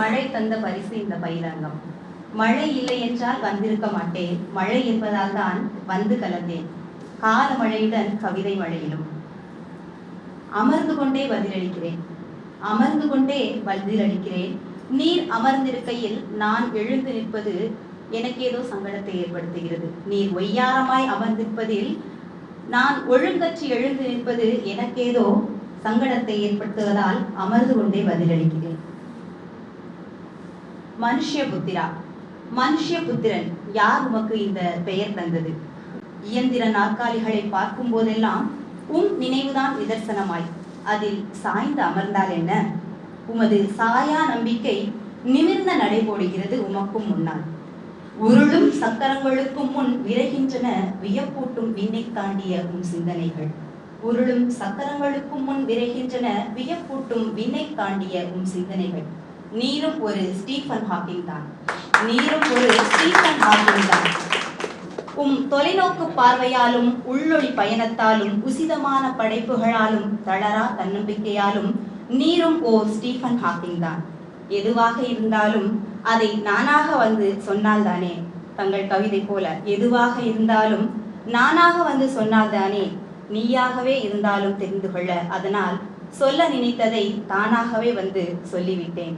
மழை தந்த பரிசு இந்த பயிரங்கம். மழை இல்லை என்றால் வந்திருக்க மாட்டேன். மழை என்பதால் தான் வந்து கலந்தேன். கால மழையுடன் கவிதை மழையிலும். அமர்ந்து கொண்டே பதிலளிக்கிறேன். அமர்ந்து கொண்டே பதிலளிக்கிறேன். நீர் அமர்ந்திருக்கையில் நான் எழுந்து நிற்பது எனக்கு ஏதோ சங்கடத்தை ஏற்படுத்துகிறது. நீர் ஒய்யாரமாய் அமர்ந்திருப்பதில் நான் ஒழுங்கற்று எழுந்து நிற்பது எனக்கேதோ சங்கடத்தை ஏற்படுத்துவதால் அமர்ந்து கொண்டே பதிலளிக்கிறேன். மனுஷ்ய புத்திரா மனுஷ்ய புத்திரன் யார் உமக்கு இந்த பெயர் தந்தது? இயந்திர நாற்காலிகளை பார்க்கும் போதெல்லாம் உம் நினைவுதான் நிதர்சனமாய் அதில் சாய்ந்து அமர்ந்தால் என்ன? உமது சாயா நம்பிக்கை நிமிர்ந்த நடைபோடுகிறது உமக்கும் முன்னால். உருளும் சக்கரங்களுக்கும் முன் விரைகின்றன வியப்பூட்டும் விண்ணை தாண்டிய உம் சிந்தனைகள். உருளும் சக்கரங்களுக்கும் முன் விரைகின்றன வியப்பூட்டும் விண்ணை தாண்டிய உம் சிந்தனைகள். நீரும் ஒரு ஸ்டீஃபன் ஹாக்கிங் தான். நீரும் ஒரு ஸ்டீஃபன் ஹாக்கிங் தான். உம் தொலைநோக்கு பார்வையாலும் உள்ளொளி பயணத்தாலும் உசிதமான படைப்புகளாலும் தளரா தன்னம்பிக்கையாலும் நீரும் ஓர் ஸ்டீஃபன் ஹாக்கிங் தான். எதுவாக இருந்தாலும் அதை நானாக வந்து சொன்னால்தானே தங்கள் கவிதை போல எதுவாக இருந்தாலும் நானாக வந்து சொன்னால்தானே நீயாகவே இருந்தாலும் தெரிந்து கொள்ள. அதனால் சொல்ல நினைத்ததை தானாகவே வந்து சொல்லிவிட்டேன்.